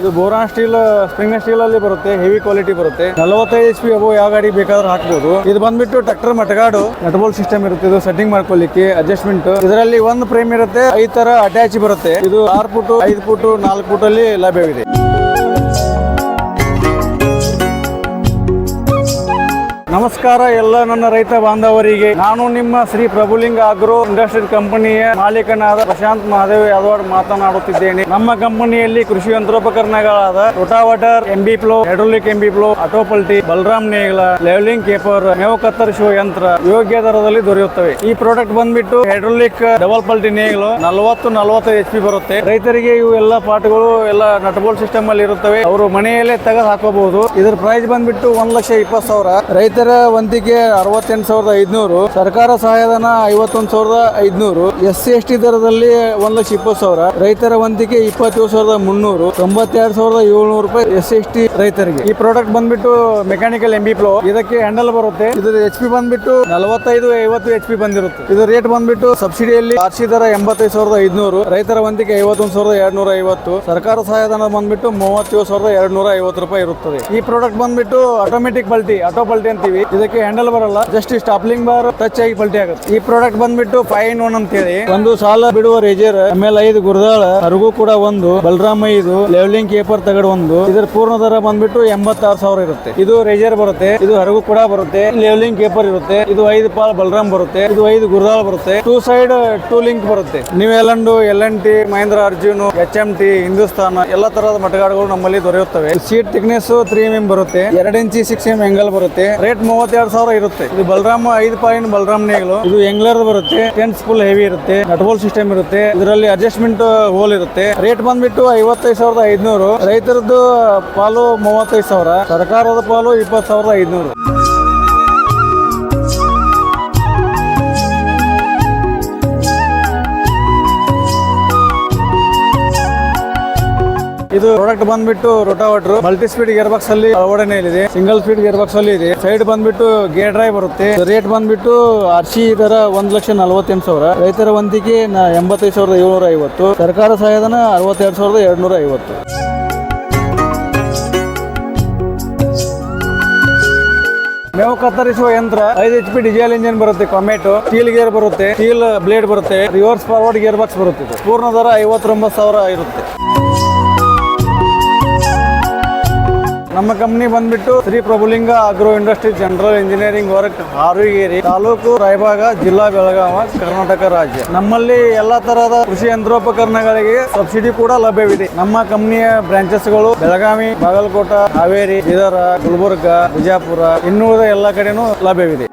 ಇದು boron steel, spring steel ಅಲ್ಲಿ ಬರುತ್ತೆ ಹೆವಿ ಕ್ವಾಲಿಟಿ ಬರುತ್ತೆ. ನಲವತ್ತೈದು ಎಚ್ ಪಿ ಅಬೋ ಯಾವ ಗಾಡಿ ಬೇಕಾದ್ರೂ ಹಾಕ್ಬೋದು. ಇದು ಬಂದ್ಬಿಟ್ಟು ಟ್ರಾಕ್ಟರ್ ಮಟಗಾಡು. ನಟ್ಬೋಲ್ ಸಿಸ್ಟಮ್ ಇರುತ್ತೆ, ಇದು ಸೆಟ್ಟಿಂಗ್ ಮಾಡ್ಕೊಳ್ಳಿಕ್ಕೆ ಅಡ್ಜಸ್ಟ್ಮೆಂಟ್ ಇದರಲ್ಲಿ ಒಂದು ಫ್ರೇಮ್ ಇರುತ್ತೆ, ಐದು ತರ ಅಟ್ಯಾಚ್ ಬರುತ್ತೆ. ಇದು ಆರು ಫುಟ್ ಐದು ಫುಟ್ ನಾಲ್ಕು ಫುಟ್ ಅಲ್ಲಿ ಲಭ್ಯವಿದೆ. ನಮಸ್ಕಾರ ಎಲ್ಲ ನನ್ನ ರೈತ ಬಾಂಧವರಿಗೆ. ನಾನು ನಿಮ್ಮ ಶ್ರೀ ಪ್ರಭುಲಿಂಗ ಅಗ್ರೋ ಇಂಡಸ್ಟ್ರಿ ಕಂಪನಿಯ ಮಾಲೀಕನಾದ ಪ್ರಶಾಂತ್ ಮಹಾದೇವ್ ಯಾದವಾಡ್ ಮಾತನಾಡುತ್ತಿದ್ದೇನೆ. ನಮ್ಮ ಕಂಪನಿಯಲ್ಲಿ ಕೃಷಿ ಯಂತ್ರೋಪಕರಣಗಳಾದ rotavator, MB plough hydraulic MB plough, ಆಟೋಪಲ್ಟಿ Balaram ನೇಗ್ಲ, ಲೆವೆಲಿಂಗ್ ಕೇಪರ್, ಮೇವು ಕತ್ತರಿಸುವ ಯಂತ್ರ ಯೋಗ್ಯ ದರದಲ್ಲಿ ದೊರೆಯುತ್ತವೆ. ಈ ಪ್ರಾಡಕ್ಟ್ ಬಂದ್ಬಿಟ್ಟು ಹೈಡ್ರೋಲಿಕ್ ಡಬಲ್ ಪಲ್ಟಿ ನೇಗಿಲು ನಲವತ್ತು ನಲವತ್ತು ಎಚ್ ಪಿ ಬರುತ್ತೆ. ರೈತರಿಗೆ ಇವು ಎಲ್ಲ ಪಾಟ್ಗಳು ಎಲ್ಲ ನಟಬೋಲ್ ಸಿಸ್ಟಮ್ ಅಲ್ಲಿ ಇರುತ್ತವೆ. ಅವರು ಮನೆಯಲ್ಲೇ ತೆಗೆದು ಹಾಕೋಬಹುದು ಇದ್ರ ಪ್ರೈಸ್ ಬಂದ್ಬಿಟ್ಟು ಒಂದ್ ಲಕ್ಷ ಇಪ್ಪತ್ತು ಸಾವಿರ. ರೈತರ ವಂತಿಗೆ ಅರವತ್ತೆಂಟು ಸಾವಿರದ ಐದ್ನೂರು, ಸರ್ಕಾರ ಸಹಾಯಧನ ಐವತ್ತೊಂದು ಸಾವಿರದ ಐದ್ನೂರು ಎಸ್ ಸಿ ಎಸ್ ಟಿ ದರದಲ್ಲಿ ಒಂದ್ ಲಕ್ಷ ಇಪ್ಪತ್ತು ಸಾವಿರ, ರೈತರ ವಂತಿಗೆ ಇಪ್ಪತ್ತೇಳು ಸಾವಿರದ ಮುನ್ನೂರು, ತೊಂಬತ್ತೆರಡು ಸಾವಿರದ ಏಳ್ನೂರು ರೂಪಾಯಿ ಎಸ್ ಸಿ ಎಸ್ ಟಿ ರೈತರಿಗೆ. ಈ ಪ್ರಾಡಕ್ಟ್ ಬಂದ್ಬಿಟ್ಟು ಮೆಕ್ಯಾನಿಕಲ್ ಎಂಬಿ ಫ್ಲೋ ಇದಕ್ಕೆ ಹ್ಯಾಂಡಲ್ ಬರುತ್ತೆ. ಇದ್ರ ಎಚ್ ಪಿ ಬಂದ್ಬಿಟ್ಟು ನಲವತ್ತೈದು, ಐವತ್ತು ಎಚ್ ಪಿ ಬಂದಿರುತ್ತೆ. ಇದು ರೇಟ್ ಬಂದ್ಬಿಟ್ಟು ಸಬ್ಸಿಡಿಯಲ್ಲಿ ಆರ್ಸಿ ದರ ಎಂಬತ್ತೈದು ಸಾವಿರದ ಐದ್ನೂರು, ರೈತರ ವಂತಿಗೆ ಐವತ್ತೊಂದು ಸಾವಿರದ ಎರಡ್ನೂರ ಐವತ್ತು, ಸರ್ಕಾರ ಸಹಾಯಧನ ಬಂದ್ಬಿಟ್ಟು ಮೂವತ್ತೇಳು ಸಾವಿರದ ಎರಡ್ನೂರ ಐವತ್ತು ರೂಪಾಯಿ ಇರುತ್ತದೆ. ಈ ಪ್ರಾಡಕ್ಟ್ ಬಂದ್ಬಿಟ್ಟು ಆಟೋಮೆಟಿಕ್ ಬಲ್ಟಿ ಆಟೋ ಪಲ್ಟಿ ಅಂತೀವಿ ಇದಕ್ಕೆ ಹ್ಯಾಂಡಲ್ ಬರಲ್ಲ. ಜಸ್ಟ್ ಸ್ಟಾಪ್ಲಿಂಗ್ ಬಾರ್ ಟಚ್ ಆಗಿ ಪಲ್ಟಿ ಆಗುತ್ತೆ. ಈ ಪ್ರಾಡಕ್ಟ್ ಬಂದ್ಬಿಟ್ಟು ಫೈವ್ ಇನ್ ಒನ್ ಅಂತ ಹೇಳಿ ಒಂದು ಸಾಲ ಬಿಡುವ ರೇಜರ್ ಆಮೇಲೆ ಐದು ಗುರುದಾಳ, ಅರಗು ಕೂಡ ಒಂದು, ಬಲರಾಮ ಐದು ಲೆವೆಲಿಂಗ್ ಕೇಪರ್ ತಗಡ್ ಒಂದು. ಇದರ ಪೂರ್ಣ ದರ ಬಂದ್ಬಿಟ್ಟು ಎಂಬತ್ತಾರು ಸಾವಿರ ಇರುತ್ತೆ. ಇದು ರೇಜರ್ ಬರುತ್ತೆ, ಇದು ಹರಗು ಕೂಡ ಬರುತ್ತೆ ಲೆವೆಲಿಂಗ್ ಕೇಪರ್ ಇರುತ್ತೆ, ಇದು ಐದು ಪಾಲ್ ಬಲರಾಮ್ ಬರುತ್ತೆ, ಇದು ಐದು ಗುರುದಾಳ ಬರುತ್ತೆ. ಟೂ ಸೈಡ್ ಟೂ ಲಿಂಕ್ ಬರುತ್ತೆ. ನೀವು ಎಲ್ಲಂಡು L N T Mahindra, Arjun H M T Hindustan, ಎಲ್ಲ ತರಹದ ಮಟಗಾಡುಗಳು ನಮ್ಮಲ್ಲಿ ದೊರೆಯುತ್ತವೆ. ಸೀಟ್ ಥಿಕ್ನೆಸ್ ತ್ರೀ ಎಂ ಬರುತ್ತೆ. ಎರಡು ಇಂಚಿ ಸಿಕ್ಸ್ ಎಂ ಎಂಗಲ್ ಬರುತ್ತೆ. ರೇಟ್ ಮೂವತ್ತೆರಡು ಸಾವಿರ ಇರುತ್ತೆ. ಇದು ಬಲರಾಮ್ ಐದು ಪಾಯಿಂಟ್ ಬಲರಾಮ್ ನೇಗಲು. ಇದು ಎಂಗ್ಲರ್ ಬರುತ್ತೆ. ಟೆನ್ಸ್ ಫುಲ್ ಹೆವಿ ಇರುತ್ತೆ. ನಟ್ಬೋಲ್ ಸಿಸ್ಟಮ್ ಇರುತ್ತೆ. ಇದರಲ್ಲಿ ಅಡ್ಜಸ್ಟ್ಮೆಂಟ್ ಹೋಲ್ ಇರುತ್ತೆ. ರೇಟ್ ಬಂದ್ಬಿಟ್ಟು ಐವತ್ತೈದು ಸಾವಿರದ ಐದ್ನೂರು. ರೈತರದ್ದು ಪಾಲು ಮೂವತ್ತೈದು ಸಾವಿರ. ಸರ್ಕಾರದ ಪಾಲು ಇಪ್ಪತ್ತು ಸಾವಿರದ ಐದ್ನೂರು. ಇದು ಪ್ರಾಡಕ್ಟ್ ಬಂದ್ಬಿಟ್ಟು rotavator multi speed gear box ಅಲ್ಲಿ ಅಳವಡನೆ ಇದೆ ಸಿಂಗಲ್ ಸ್ಪೀಡ್ ಗೇರ್ ಬಾಕ್ಸ್ ಅಲ್ಲಿ ಇದೆ. ಸೈಡ್ ಬಂದ್ಬಿಟ್ಟು ಗೇರ್ ಡ್ರೈವ್ ಬರುತ್ತೆ. ರೇಟ್ ಬಂದ್ಬಿಟ್ಟು ಸಿ ದರ ಒಂದ್ ಲಕ್ಷ ನಲವತ್ತೆಂಟು ಸಾವಿರ. ರೈತರ ನ- ಎಂಬತ್ತೈದು ಸಾವಿರದ ಏಳ್ನೂರ ಐವತ್ತು. ಸರ್ಕಾರ ಸಹಾಯಧನ ಅರವತ್ತೆರಡು ಸಾವಿರದ ಎರಡ್ನೂರ ಐವತ್ತು. ಮೇವು ಕತ್ತರಿಸುವ ಯಂತ್ರ ಐದು ಎಚ್ ಪಿ ಡಿಸೈಲ್ ಇಂಜಿನ್ ಬರುತ್ತೆ ಕೊಮೆಟೊ ಸ್ಟೀಲ್ ಗೇರ್ ಬರುತ್ತೆ ಸ್ಟೀಲ್ ಬ್ಲೇಡ್ ಬರುತ್ತೆ ರಿವರ್ಸ್ ಫಾರ್ವರ್ಡ್ ಗೇರ್ ಬಾಕ್ಸ್ ಬರುತ್ತೆ. ಪೂರ್ಣ ದರ ಐವತ್ತೊಂಬತ್ತು ಸಾವಿರ ಇರುತ್ತೆ. ನಮ್ಮ ಕಂಪ್ನಿ ಬಂದ್ಬಿಟ್ಟು Shri Prabhulinga agro industry general engineering work Harugeri, taluk Raybag, ಜಿಲ್ಲಾ ಬೆಳಗಾವ, ಕರ್ನಾಟಕ ರಾಜ್ಯ. ನಮ್ಮಲ್ಲಿ ಎಲ್ಲಾ ತರಹದ ಕೃಷಿ ಯಂತ್ರೋಪಕರಣಗಳಿಗೆ ಸಬ್ಸಿಡಿ ಕೂಡ ಲಭ್ಯವಿದೆ. ನಮ್ಮ ಕಂಪ್ನಿಯ ಬ್ರಾಂಚಸ್ಗಳು ಬೆಳಗಾವಿ, ಬಾಗಲಕೋಟ, ಹಾವೇರಿ, ಬೀದರ, ಗುಲ್ಬರ್ಗ, ಬಿಜಾಪುರ, ಇನ್ನುಳಿದ ಎಲ್ಲ ಕಡೆನೂ ಲಭ್ಯವಿದೆ.